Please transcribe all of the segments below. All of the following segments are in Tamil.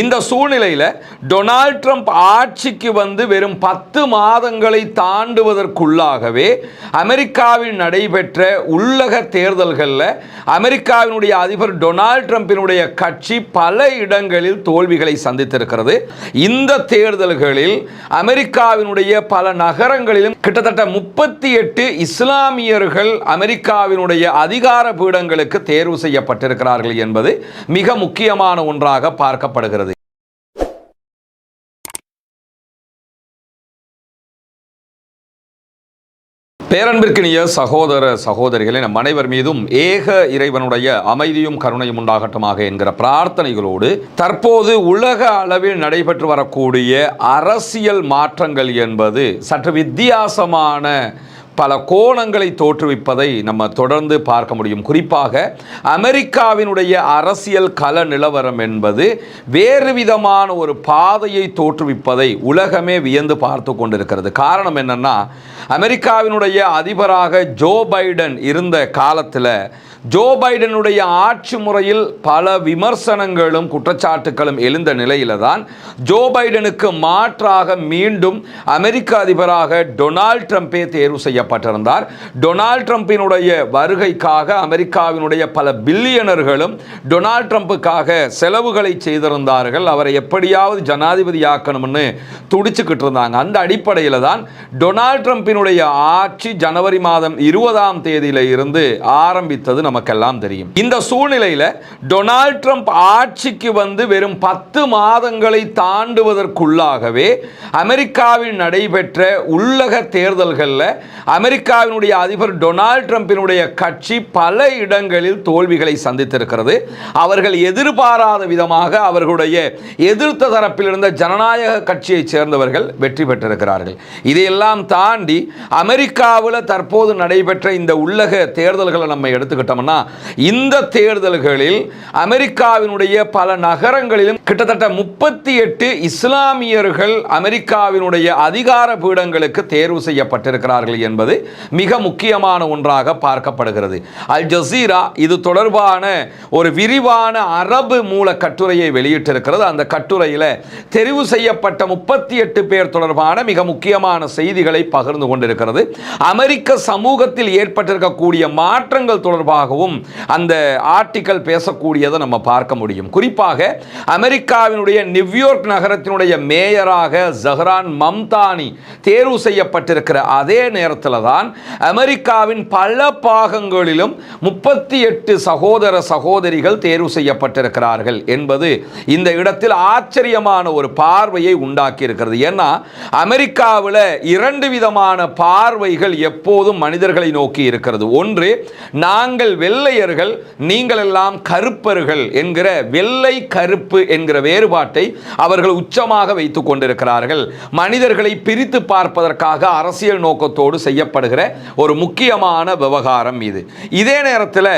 இந்த சூழ்நிலையில் டொனால்ட் ட்ரம்ப் ஆட்சிக்கு வந்து வெறும் பத்து மாதங்களை தாண்டுவதற்குள்ளாகவே அமெரிக்காவில் நடைபெற்ற உள்ளக தேர்தல்களில் அமெரிக்காவினுடைய அதிபர் டொனால்ட் ட்ரம்பினுடைய கட்சி பல இடங்களில் தோல்விகளை சந்தித்திருக்கிறது. இந்த தேர்தல்களில் அமெரிக்காவினுடைய பல நகரங்களிலும் கிட்டத்தட்ட முப்பத்தி எட்டு இஸ்லாமியர்கள் அமெரிக்காவினுடைய அதிகார பீடங்களுக்கு தேர்வு செய்யப்பட்டிருக்கிறார்கள் என்பது மிக முக்கியமான ஒன்றாக பார்க்கப்படுகிறது. பேரன்பிற்கினிய சகோதர சகோதரிகளே நம் அனைவர் மீதும் ஏக இறைவனுடைய அமைதியும் கருணையும் உண்டாகட்டுமாக என்கிற பிரார்த்தனைகளோடு தற்போது உலக அளவில் நடைபெற்று வரக்கூடிய அரசியல் மாற்றங்கள் என்பது சற்று வித்தியாசமான பல கோணங்களை தோற்றுவிப்பதை நம்ம தொடர்ந்து பார்க்க முடியும். குறிப்பாக அமெரிக்காவினுடைய அரசியல் கல நிலவரம் என்பது வேறு விதமான ஒரு பாதையை தோற்றுவிப்பதை உலகமே வியந்து பார்த்து கொண்டிருக்கிறது. காரணம் என்னன்னா அமெரிக்காவினுடைய அதிபராக ஜோ பைடன் இருந்த காலத்தில் ஜோ பைடனுடைய ஆட்சி முறையில் பல விமர்சனங்களும் குற்றச்சாட்டுகளும் எழுந்த நிலையில தான் ஜோ பைடனுக்கு மாற்றாக மீண்டும் அமெரிக்க அதிபராக டொனால்ட் ட்ரம்பே தேர்வு செய்யப்பட்டிருந்தார். டொனால்ட் ட்ரம்பினுடைய வருகைக்காக அமெரிக்காவினுடைய பல பில்லியனர்களும் டொனால்ட் ட்ரம்புக்காக செலவுகளை செய்திருந்தார்கள். அவரை எப்படியாவது ஜனாதிபதியாக்கணும்னு துடிச்சுக்கிட்டு இருந்தாங்க. அந்த அடிப்படையில் தான் டொனால்ட் ட்ரம்பினுடைய ஆட்சி ஜனவரி மாதம் இருபதாம் தேதியில இருந்து ஆரம்பித்தது நமக்கெல்லாம் தெரியும். இந்த சூழ்நிலையில் டொனால்ட் ட்ரம்ப் ஆட்சிக்கு வந்து வெறும் பத்து மாதங்களை தாண்டுவதற்குள்ளாகவே அமெரிக்காவில் நடைபெற்ற உள்ளக தேர்தல்களில் அமெரிக்காவினுடைய அதிபர் டொனால்ட் ட்ரம்பினுடைய கட்சி பல இடங்களில் தோல்விகளை சந்தித்திருக்கிறது. அவர்கள் எதிர்பாராத விதமாக அவர்களுடைய எதிர்த்த தரப்பில் இருந்த ஜனநாயக கட்சியைச் சேர்ந்தவர்கள் வெற்றி பெற்றிருக்கிறார்கள். இதையெல்லாம் தாண்டி அமெரிக்காவில் தற்போது நடைபெற்ற இந்த உள்ளக தேர்தல்களை நம்ம எடுத்துக்கிட்டோம்னா இந்த தேர்தல்களில் அமெரிக்காவினுடைய பல நகரங்களிலும் கிட்டத்தட்ட முப்பத்தி எட்டு இஸ்லாமியர்கள் அமெரிக்காவினுடைய அதிகார பீடங்களுக்கு தேர்வு செய்யப்பட்டிருக்கிறார்கள் என்பது என்பது மிக முக்கியமான ஒன்றாக பார்க்கப்படுகிறது. அல் ஜசீரா இது தொடர்பான ஒரு விரிவான அரபு மூல கட்டுரையை வெளியிட்டிருக்கிறது. அந்த கட்டுரையில் தெரிவு செய்யப்பட்ட முப்பத்தி எட்டு பேர் தொடர்பான மிக முக்கியமான செய்திகளை பகிர்ந்து கொண்டிருக்கிறது. அமெரிக்க சமூகத்தில் ஏற்பட்டிருக்கக்கூடிய மாற்றங்கள் தொடர்பாகவும் அந்த ஆர்டிக்கல் பேசக்கூடியதை நம்ம பார்க்க முடியும். குறிப்பாக அமெரிக்காவினுடைய நியூயார்க் நகரத்தினுடைய மேயராக ஜஹ்ரான் மம்தானி தேர்வு செய்யப்பட்டிருக்கிற அதே நேரத்தில் தான் அமெரிக்காவின் பல பாகங்களிலும் முப்பத்தி எட்டு சகோதர சகோதரிகள் தேர்வு செய்யப்பட்டிருக்கிறார்கள் என்பது இந்த இடத்தில் ஆச்சரியமான ஒரு பார்வையை உண்டாக்கி இருக்கிறது ஏன்னா அமெரிக்காவில் இரண்டு விதமான பார்வைகள் எப்போதும் மனிதர்களை நோக்கி இருக்கிறது. ஒன்று நாங்கள் வெள்ளையர்கள் நீங்கள் எல்லாம் கருப்பர்கள் என்கிற வெள்ளை கருப்பு என்கிற வேறுபாட்டை அவர்கள் உச்சமாக வைத்துக் கொண்டிருக்கிறார்கள். மனிதர்களை பிரித்து பார்ப்பதற்காக அரசியல் நோக்கத்தோடு செய்ய செய்யப்படுகிற ஒரு முக்கியமான விவகாரம் இது. இதே நேரத்தில்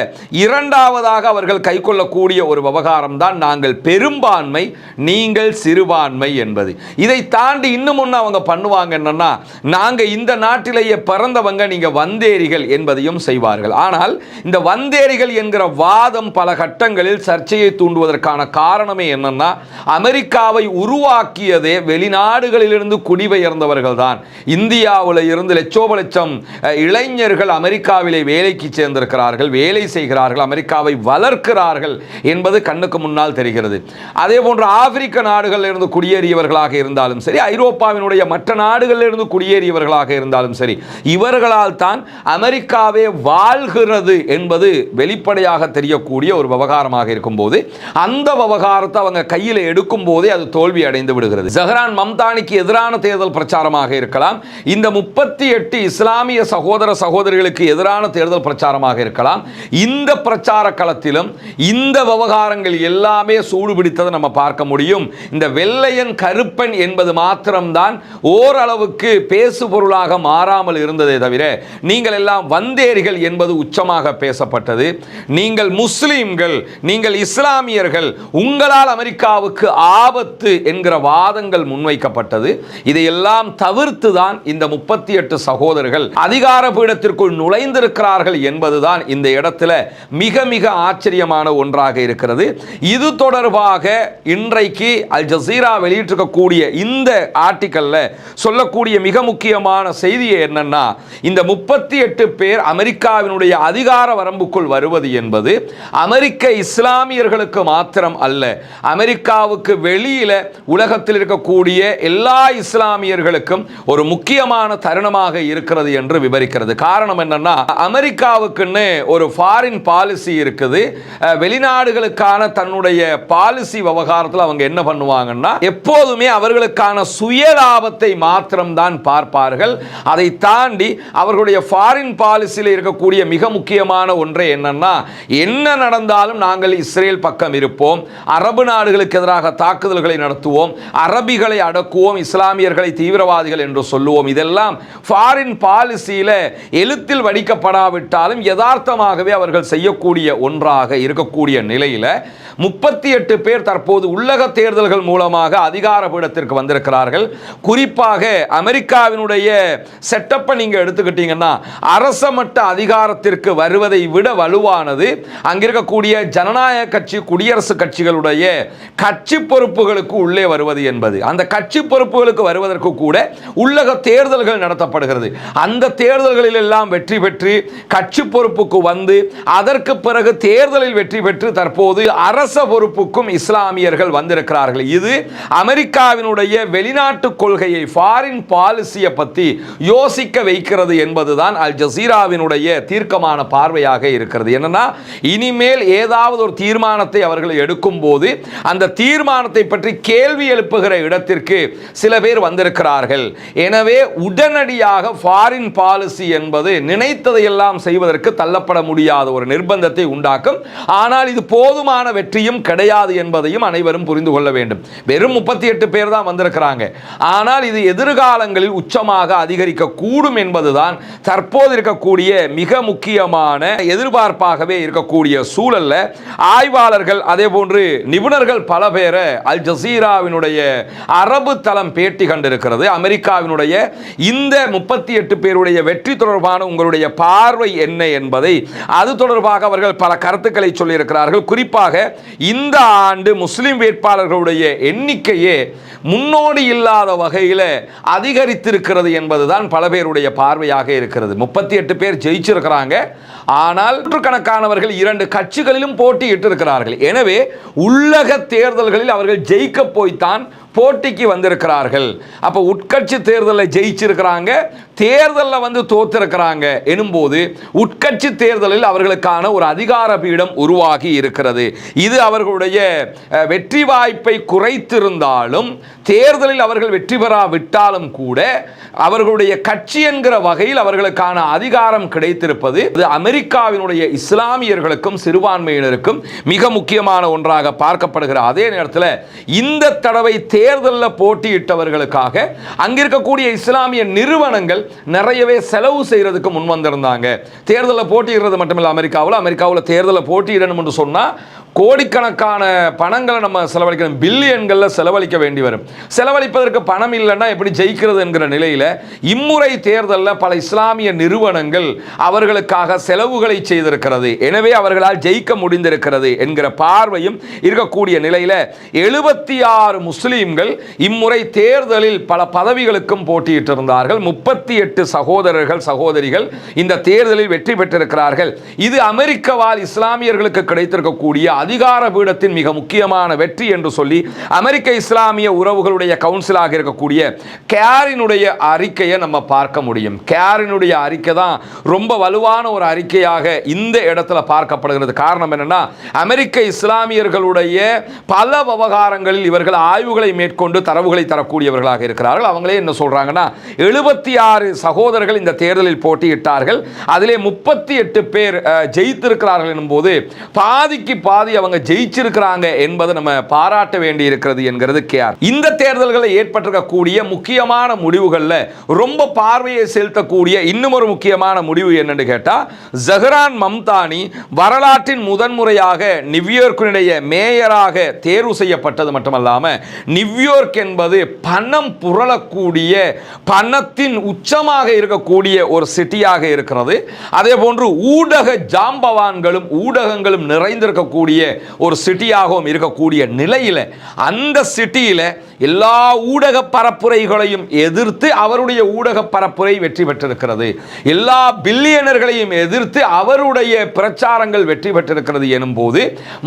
இரண்டாவதாக அவர்கள் கைக்கொள்ளக்கூடிய ஒரு விவகாரம் தான் நாங்கள் பெரும்பான்மை நீங்கள் சிறுபான்மை என்பது. இதை தாண்டி இன்னும் ஒன்று அவங்க பண்ணுவாங்க என்னன்னா நாங்கள் இந்த நாட்டிலேயே பிறந்தவங்க நீங்கள் வந்தேரிகள் என்பதையும் செய்வார்கள். ஆனால் இந்த வந்தேரிகள் என்கிற வாதம் பல கட்டங்களில் சர்ச்சையை தூண்டுவதற்கான காரணமே என்னன்னா அமெரிக்காவை உருவாக்கியதே வெளிநாடுகளிலிருந்து குடிபெயர்ந்தவர்கள் தான் இந்தியாவில் இருந்து லட்சோப லட்சம் லட்சம் இளைஞர்கள் அமெரிக்காவிலே வேலைக்கு சேர்ந்திருக்கிறார்கள் வேலை செய்கிறார்கள் அமெரிக்காவை வளர்க்கிறார்கள் என்பது கண்ணுக்கு முன்னால் தெரிகிறது. அதே போன்று ஆப்பிரிக்க நாடுகளில் இருந்து குடியேறியவர்களாக இருந்தாலும் சரி ஐரோப்பாவினுடைய மற்ற நாடுகளில் இருந்து குடியேறியவர்களாக இருந்தாலும் சரி இவர்களால் தான் அமெரிக்காவே வாழ்கிறது என்பது வெளிப்படையாக தெரியக்கூடிய ஒரு விவகாரமாக இருக்கும்போது அந்த விவகாரத்தை அவங்க கையில் எடுக்கும் போதே அது தோல்வி அடைந்து விடுகிறது. ஜஹரான் மம்தானிக்கு எதிரான தேர்தல் பிரச்சாரமாக இருக்கலாம். இந்த முப்பத்தி எட்டு இஸ்லாமிய சகோதர சகோதரிகளுக்கு எதிரான தேர்தல் பிரச்சாரமாக இருக்கலாம். இந்த பிரச்சார களத்திலும் இந்த விவகாரங்கள் எல்லாமே சூடு பிடித்ததை நம்ம பார்க்க முடியும். இந்த வெள்ளையன் கருப்பன் என்பது மாத்திரம்தான் ஓரளவுக்கு பேசு பொருளாக மாறாமல் இருந்ததே தவிர நீங்கள் எல்லாம் வந்தேரிகள் என்பது உச்சமாக பேசப்பட்டது. நீங்கள் முஸ்லீம்கள் நீங்கள் இஸ்லாமியர்கள் உங்களால் அமெரிக்காவுக்கு ஆபத்து என்கிற வாதங்கள் முன்வைக்கப்பட்டது. இதையெல்லாம் தவிர்த்து தான் இந்த முப்பத்தி எட்டு சகோதரர் சகோதரர்கள் அதிகார பீடத்திற்குள் நுழைந்திருக்கிறார்கள் என்பதுதான் இந்த இடத்துல மிக மிக ஆச்சரியமான ஒன்றாக இருக்கிறது. இது தொடர்பாக இன்றைக்கு அல் ஜசீரா வெளியிட்டிருக்கக்கூடிய இந்த ஆர்டிக்கல்ல சொல்லக்கூடிய மிக முக்கியமான செய்தி என்னன்னா இந்த முப்பத்தி எட்டு பேர் அமெரிக்காவினுடைய அதிகார வரம்புக்குள் வருவது என்பது அமெரிக்க இஸ்லாமியர்களுக்கு மாத்திரம் அல்ல அமெரிக்காவுக்கு வெளியில உலகத்தில் இருக்கக்கூடிய எல்லா இஸ்லாமியர்களுக்கும் ஒரு முக்கியமான தருணமாக இருக்கிறது. என்று விவரிக்கிறது. காரணம் என்னன்னா அமெரிக்காவுக்குன்னு ஒரு ஃபாரின் பாலிசி இருக்குது. வெளிநாடுகளுக்கான தன்னுடைய பாலிசி விவகாரத்தில் அவங்க என்ன பண்ணுவாங்கன்னா எப்போதுமே அவர்களுக்கான சுய லாபத்தை மாத்திரம்தான் பார்ப்பார்கள். அதை தாண்டி அவர்களுடைய ஃபாரின் பாலிசியில் இருக்கக்கூடிய மிக முக்கியமான ஒன்றே என்னன்னா என்ன நடந்தாலும் நாங்கள் இஸ்ரேல் பக்கம் இருப்போம். அரபு நாடுகளுக்கு எதிராக தாக்குதல்களை நடத்துவோம். அரபிகளை அடக்குவோம். இஸ்லாமியர்களை தீவிரவாதிகள் என்று சொல்லுவோம். இதெல்லாம் ஃபாரின் பாலிசியில் எழுத்தில் வடிக்கப்படாவிட்டாலும் யதார்த்தமாகவே அவர்கள் செய்யக்கூடிய ஒன்றாக இருக்கக்கூடிய நிலையில் முப்பத்தி எட்டு பேர் தற்போது உள்ளக தேர்தல்கள் மூலமாக அதிகார பீடத்திற்கு வந்திருக்கிறார்கள். குறிப்பாக அமெரிக்காவினுடைய செட்டப்பை நீங்கள் எடுத்துக்கிட்டீங்கன்னா அரச மட்ட அதிகாரத்திற்கு வருவதை விட வலுவானது. அங்கிருக்கக்கூடிய ஜனநாயக கட்சி குடியரசு கட்சிகளுடைய கட்சி பொறுப்புகளுக்கு உள்ளே வருவது என்பது. அந்த கட்சி பொறுப்புகளுக்கு வருவதற்கு கூட உள்ளக தேர்தல்கள் நடத்தப்படுகிறது. அந்த தேர்தல்களில் எல்லாம் வெற்றி பெற்று கட்சி பொறுப்புக்கு வந்து அதற்கு பிறகு தேர்தலில் வெற்றி பெற்று தற்போது அரச பொறுப்புக்கும் இஸ்லாமியர்கள் வந்திருக்கிறார்கள். இது அமெரிக்காவினுடைய வெளிநாட்டு கொள்கையை ஃபாரின் பாலிசியை பற்றி யோசிக்க வைக்கிறது என்பதுதான் அல் ஜசீராவினுடைய தீர்க்கமான பார்வையாக இருக்கிறது. என்னன்னா இனிமேல் ஏதாவது ஒரு தீர்மானத்தை அவர்கள் எடுக்கும் போது அந்த தீர்மானத்தை பற்றி கேள்வி எழுப்புகிற இடத்திற்கு சில பேர் வந்திருக்கிறார்கள். எனவே உடனடியாக ஃபாரின் பாலிசி என்பது நினைத்ததையெல்லாம் செய்வதற்கு தள்ளப்பட முடியாத ஒரு நிர்பந்தத்தை உண்டாக்கும். ஆனால் இது போதுமான வெற்றியும் கிடையாது என்பதையும் அனைவரும் புரிந்து கொள்ள வேண்டும். வெறும் முப்பத்தி எட்டு பேர் தான் வந்திருக்கிறாங்க. ஆனால் இது எதிர்காலங்களில் உச்சமாக அதிகரிக்க கூடும் என்பதுதான் தற்போது இருக்கக்கூடிய மிக முக்கியமான எதிர்பார்ப்பாகவே இருக்கக்கூடிய சூழல்ல. ஆய்வாளர்கள் அதே போன்று நிபுணர்கள் பல பேரை அல் ஜசீராவினுடைய அரபு தளம் பேட்டி கண்டிருக்கிறது. அமெரிக்காவினுடைய இந்த முப்பத்தி எட்டு பேருடைய வெற்றி தொடர்பான உங்களுடைய பார்வை என்ன என்பதை அது தொடர்பாக அவர்கள் பல கருத்துக்களை சொல்லியிருக்கிறார்கள். குறிப்பாக இந்த ஆண்டு முஸ்லிம் வேட்பாளர்களுடைய எண்ணிக்கையே முன்னோடி இல்லாத வகையில் அதிகரித்திருக்கிறது என்பதுதான் பல பேருடைய பார்வையாக இருக்கிறது. முப்பத்தி எட்டு பேர் ஜெயிச்சிருக்கிறாங்க. ஆனால் நூற்றுக்கணக்கானவர்கள் இரண்டு கட்சிகளிலும் போட்டியிட்டு இருக்கிறார்கள் எனவே உள்ளக தேர்தல்களில் அவர்கள் ஜெயிக்க போய்த்தான் போட்டிக்கு வந்திருக்கிறார்கள். அப்போ உட்கட்சி தேர்தலில் ஜெயிச்சிருக்கிறாங்க தேர்தலில் வந்து தோத்திருக்கிறாங்க எனும்போது உட்கட்சி தேர்தலில் அவர்களுக்கான ஒரு அதிகார பீடம் உருவாகி இருக்கிறது. இது அவர்களுடைய வெற்றி வாய்ப்பை குறைத்திருந்தாலும் தேர்தலில் அவர்கள் வெற்றி பெறாவிட்டாலும் கூட அவர்களுடைய கட்சி என்கிற வகையில் அவர்களுக்கான அதிகாரம் கிடைத்திருப்பது இது அமெரிக்காவினுடைய இஸ்லாமியர்களுக்கும் சிறுபான்மையினருக்கும் மிக முக்கியமான ஒன்றாக பார்க்கப்படுகிற அதே நேரத்தில் இந்த தடவை தேர்தலில் போட்டியிட்டவர்களுக்காக அங்கிருக்கக்கூடிய இஸ்லாமிய நிறுவனங்கள் நிறையவே செலவு செய்யறதுக்கு முன் வந்திருந்தாங்க தேர்தலில் போட்டியிடுறது மட்டுமில்லை அமெரிக்காவில். அமெரிக்காவில் தேர்தலில் போட்டியிடணும் என்று சொன்னால் கோடிக்கணக்கான பணங்களை நம்ம செலவழிக்கணும். பில்லியன்களில் செலவழிக்க வேண்டி வரும். செலவழிப்பதற்கு பணம் இல்லைன்னா எப்படி ஜெயிக்கிறது என்கிற நிலையில் இம்முறை தேர்தலில் பல இஸ்லாமிய நிறுவனங்கள் அவர்களுக்காக செலவுகளை செய்திருக்கிறது. எனவே அவர்களால் ஜெயிக்க முடிந்திருக்கிறது என்கிற பார்வையும் இருக்கக்கூடிய நிலையில் எழுபத்தி ஆறு முஸ்லீம்கள் இம்முறை தேர்தலில் பல பதவிகளுக்கும் போட்டியிட்டிருந்தார்கள். முப்பத்தி எட்டு சகோதரர்கள் சகோதரிகள் இந்த தேர்தலில் வெற்றி பெற்றிருக்கிறார்கள். இது அமெரிக்க வாழ் இஸ்லாமியர்களுக்கு கிடைத்திருக்கக்கூடிய அதிகார பீடத்தின் மிக முக்கியமான வெற்றி என்று சொல்லி அமெரிக்க இஸ்லாமிய உறவுகளுடைய கவுன்சிலாக இருக்கக்கூடிய கேரினுடைய அறிக்கையை நம்ம பார்க்க முடியும். கேரினுடைய அறிக்கை தான் ரொம்ப வலுவான ஒரு அறிக்கையாக இந்த இடத்துல பார்க்கப்படுகிறது. காரணம் என்னன்னா அமெரிக்க இஸ்லாமியர்களுடைய பல விவகாரங்களில் இவர்கள் ஆய்வுகளை மேற்கொண்டு தரவுகளை தரக்கூடியவர்களாக இருக்கிறார்கள். அவங்களே என்ன சொல்றாங்கன்னா எழுபத்தி ஆறு சகோதரர்கள் இந்த தேர்தலில் போட்டியிட்டார்கள். அதிலே முப்பத்தி எட்டு பேர் ஜெயித்திருக்கிறார்கள் ஜெயித்திருக்கிறார்கள் எனும்போது பாதிக்கு பாதி அவங்க ஜெயிச்சிருக்கிறாங்க என்பதை நம்ம பாராட்ட வேண்டி இருக்கிறது என்கிறது கேஆர் இந்த தேர்தல்களை ஏற்பட்டிருக்கக்கூடிய முக்கியமான முடிவுகளில் ரொம்ப பார்வையை செலுத்தக்கூடிய இன்னும் ஒரு முக்கியமான முடிவு என்னன்னு கேட்டால் ஜஹரான் மம்தானி வரலாற்றின் முதன்முறையாக நியூயார்க்கினுடைய மேயராக தேர்வு செய்யப்பட்டது மட்டுமல்லாமல் நியூயார்க் என்பது பணம் புரளக்கூடிய பணத்தின் உச்சமாக இருக்கக்கூடிய ஒரு சிட்டியாக இருக்கிறது. அதே போன்று ஊடக ஜாம்பவான்களும் ஊடகங்களும் நிறைந்திருக்கக்கூடிய ஒரு சிட்டியாகவும் இருக்கக்கூடிய நிலையில் அந்த சிட்டியில் எல்லா ஊடக பரப்புரைகளையும் எதிர்த்து அவருடைய ஊடக பரப்புரை வெற்றி பெற்றிருக்கிறது. எல்லா பில்லியனர்களையும் எதிர்த்து அவருடைய பிரச்சாரங்கள் வெற்றி பெற்றிருக்கிறது எனும்போது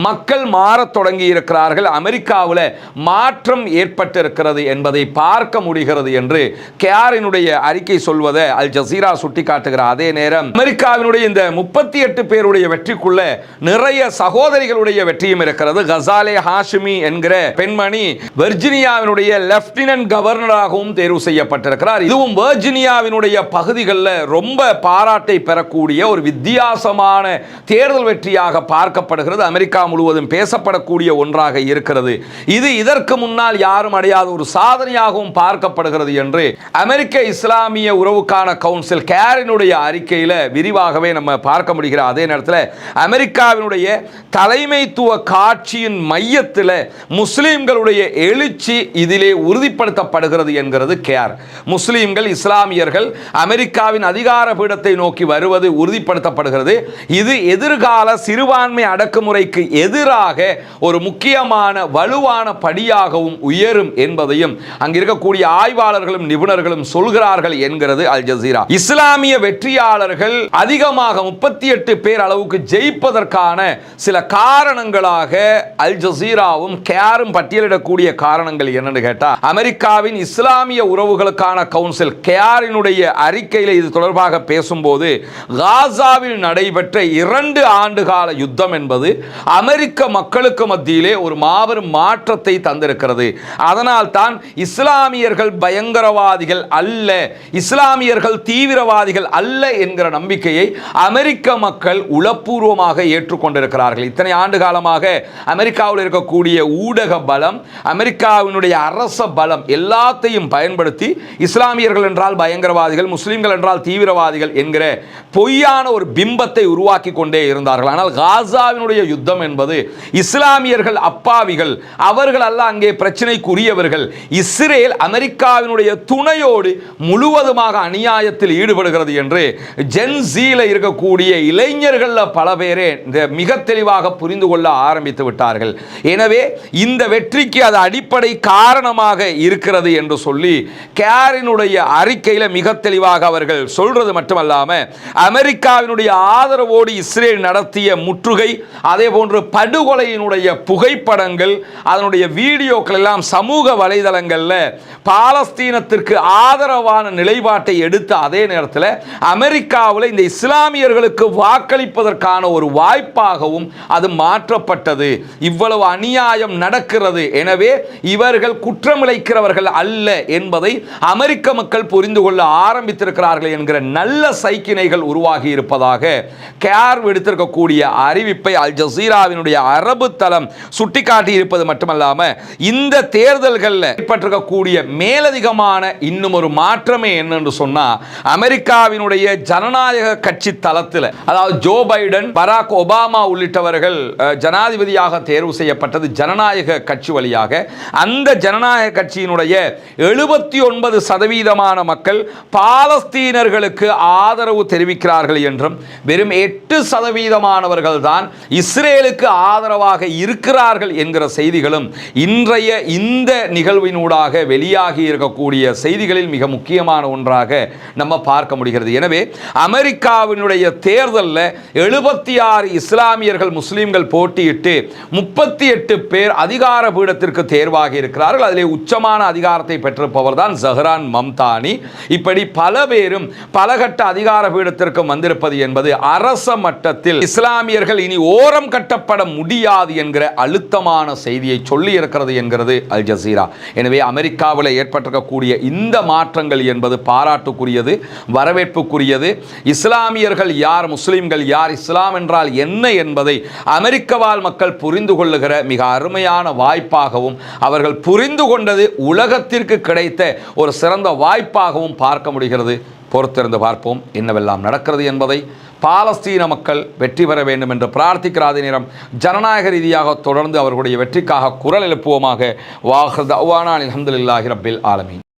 மக்கள் மாறத் தொடங்கி இருக்கிறார்கள். அமெரிக்காவில் மாற்றம் ஏற்பட்டிருக்கிறது என்பதை பார்க்க முடிகிறது என்று கேரினுடைய அறிக்கை சொல்வதை அல் ஜசீரா சுட்டிக்காட்டுகிற அதே நேரம் அமெரிக்காவினுடைய இந்த முப்பத்தி எட்டு பேருடைய வெற்றிக்குள்ள நிறைய சகோதரிகளுடைய வெற்றியும் இருக்கிறது. கசாலே ஹாஷிமி என்கிற பெண்மணி வெர்ஜினியாவினுடைய லெப்டினன்ட் கவர்னராகவும் தேர்வு செய்யப்பட்டிருக்கிறார். இதுவும் வெர்ஜினியாவினுடைய பகுதிகளில் ரொம்ப பாராட்டை பெறக்கூடிய ஒரு வித்தியாசமான தேர்தல் வெற்றியாக பார்க்கப்படுகிறது. அமெரிக்கா முழுவதும் பேசப்படக்கூடிய ஒன்றாக இருக்கிறது. இது இதற்கு முன்னால் யாரும் அடையாத ஒரு சாதனையாகவும் பார்க்கப்படுகிறது என்று அமெரிக்க இஸ்லாமிய உறவுக்கான கவுன்சில் கேரினுடைய அறிக்கையில் விரிவாகவே நம்ம பார்க்க முடிகிற அதே நேரத்தில் அமெரிக்காவினுடைய தலைமை தலைமைத்துவ காட்சியின் மையத்தில் முஸ்லீம்களுடைய எழுச்சி இதிலே உறுதிப்படுத்தப்படுகிறது என்கிறது கேர் முஸ்லீம்கள் இஸ்லாமியர்கள் அமெரிக்காவின் அதிகார பீடத்தை நோக்கி வருவது உறுதிப்படுத்தப்படுகிறது. இது எதிர்கால சிறுபான்மை அடக்குமுறைக்கு எதிராக ஒரு முக்கியமான வலுவான படியாகவும் உயரும் என்பதையும் அங்கிருக்கக்கூடிய ஆய்வாளர்களும் நிபுணர்களும் சொல்கிறார்கள் என்கிறது அல் ஜசீரா. இஸ்லாமிய வெற்றியாளர்கள் அதிகமாக முப்பத்தி எட்டு பேர் அளவுக்கு ஜெயிப்பதற்கான சில கால காரணங்களாக அல் ஜசீராவும் கேரும் பட்டியலிடக்கூடிய காரணங்கள் என்னன்னு கேட்டால் அமெரிக்காவின் இஸ்லாமிய உறவுகளுக்கான கவுன்சில் கேரினுடைய அறிக்கையில் இது தொடர்பாக பேசும்போது காசாவில் நடைபெற்ற இரண்டு ஆண்டு கால யுத்தம் என்பது அமெரிக்க மக்களுக்கு மத்தியிலே ஒரு மாபெரும் மாற்றத்தை தந்திருக்கிறது. அதனால் தான் இஸ்லாமியர்கள் பயங்கரவாதிகள் அல்ல இஸ்லாமியர்கள் தீவிரவாதிகள் அல்ல என்கிற நம்பிக்கையை அமெரிக்க மக்கள் உளப்பூர்வமாக ஏற்றுக்கொண்டிருக்கிறார்கள். இத்தனை ஆண்டு ஆண்டு காலமாக அமெரிக்காவில் இருக்கக்கூடிய ஊடக பலம் அமெரிக்காவினுடைய அரச பலம் எல்லாத்தையும் பயன்படுத்தி இஸ்லாமியர்கள் என்றால் பயங்கரவாதிகள் முஸ்லீம்கள் என்றால் தீவிரவாதிகள் என்கிற பொய்யான ஒரு பிம்பத்தை உருவாக்கி கொண்டே இருந்தார்கள். ஆனால் காசாவினுடைய யுத்தம் என்பது இஸ்லாமியர்கள் அப்பாவிகள் அவர்கள் அல்ல அங்கே பிரச்சனைக்குரியவர்கள் இஸ்ரேல் அமெரிக்காவினுடைய துணையோடு முழுவதுமாக அநியாயத்தில் ஈடுபடுகிறது என்று ஜென்சியில் இருக்கக்கூடிய இளைஞர்களில் பல பேரே மிக தெளிவாக புரிந்து கொள்ள ஆரம்பித்து விட்டார்கள். எனவே இந்த வெற்றிக்கு அது அடிப்படை காரணமாக இருக்கிறது என்று சொல்லி கேரினுடைய அறிக்கையில் மிக தெளிவாக அவர்கள் சொல்றது மட்டுமல்லாமல் அமெரிக்காவினுடைய ஆதரவோடு இஸ்ரேல் நடத்திய முற்றுகை அதே போன்று படுகொலையினுடைய புகைப்படங்கள் அதனுடைய வீடியோக்கள் எல்லாம் சமூக வலைதளங்களில் பாலஸ்தீனத்திற்கு ஆதரவான நிலைப்பாட்டை எடுத்த அதே நேரத்தில் அமெரிக்காவில் இந்த இஸ்லாமியர்களுக்கு வாக்களிப்பதற்கான ஒரு வாய்ப்பாகவும் அது மாற்றப்பட்டது. இவ்வளவு அநியாயம் நடக்கிறது. எனவே இவர்கள் குற்றமிழைக்கிறவர்கள் அல்ல என்பதை அமெரிக்க மக்கள் புரிந்து கொள்ள ஆரம்பித்திருக்கிறார்கள் என்கிற நல்ல சைக்கிணைகள் உருவாகி இருப்பதாக கேர் விடுத்திருக்கக்கூடிய அறிவிப்பை அல் ஜசீராவினுடைய அரபு தளம் சுட்டிக்காட்டி இருப்பது மட்டுமல்லாமல் இந்த தேர்தல்களில் ஏற்பட்டிருக்கக்கூடிய மேலதிகமான இன்னும் ஒரு மாற்றமே என்னன்னு சொன்னா அமெரிக்காவினுடைய ஜனநாயக கட்சி தளத்தில் அதாவது ஜோ பைடன் பராக் ஒபாமா உள்ளிட்டவர்கள் ஜனாதிபதியாக தேர்வு செய்யப்பட்டது ஜனநாயக கட்சி வழியாக. அந்த ஜனநாயக கட்சியினுடைய எழுபத்தி ஒன்பது சதவீதமான மக்கள் பாலஸ்தீனர்களுக்கு ஆதரவு தெரிவிக்கிறார்கள் என்றும் வெறும் எட்டு சதவீதமானவர்கள் தான் இஸ்ரேலுக்கு ஆதரவாக இருக்கிறார்கள் என்கிற செய்திகளும் இன்றைய இந்த நிகழ்வினூடாக வெளியாகி இருக்கக்கூடிய செய்திகளில் மிக முக்கியமான ஒன்றாக நம்ம பார்க்க முடிகிறது. எனவே அமெரிக்காவினுடைய தேர்தலில் எழுபத்தி ஆறு இஸ்லாமியர்கள் முஸ்லீம்கள் போட்டியிட்டு முப்பத்தி எட்டு பேர் அதிகார பீடத்திற்கு தேர்வாகி இருக்கிறார்கள். அதிலே உச்சமான அதிகாரத்தை பெற்றிருப்பவர் தான் ஜஹ்ரான் மம்தானி. இப்படி பல பேரும் பலகட்ட அதிகார பீடத்திற்கும் வந்திருப்பது என்பது அரச மட்டத்தில் இஸ்லாமியர்கள் இனி ஓரம் கட்டப்பட முடியாது என்கிற அழுத்தமான செய்தியை சொல்லி இருக்கிறது என்கிறது அல் ஜசீரா. எனவே அமெரிக்காவில் ஏற்பட்டிருக்கக்கூடிய இந்த மாற்றங்கள் என்பது பாராட்டுக்குரியது வரவேற்புக்குரியது. இஸ்லாமியர்கள் யார் முஸ்லிம்கள் யார் இஸ்லாம் என்றால் என்ன என்பதை அமெரிக்க வாழ் மக்கள் புரிந்து கொள்ளுகிற மிக அருமையான வாய்ப்பாகவும் அவர்கள் புரிந்து கொண்டது உலகத்திற்கு கிடைத்த ஒரு சிறந்த வாய்ப்பாகவும் பார்க்க முடிகிறது. பொறுத்திருந்து பார்ப்போம் என்னவெல்லாம் நடக்கிறது என்பதை. பாலஸ்தீன மக்கள் வெற்றி பெற வேண்டும் என்று பிரார்த்திக்கிற அதே நேரம் ஜனநாயக ரீதியாக தொடர்ந்து அவர்களுடைய வெற்றிக்காக குரல் எழுப்புவோமாக. வாஹ் தவானா அலமதுல்லாஹி ரபில் ஆலமீன்.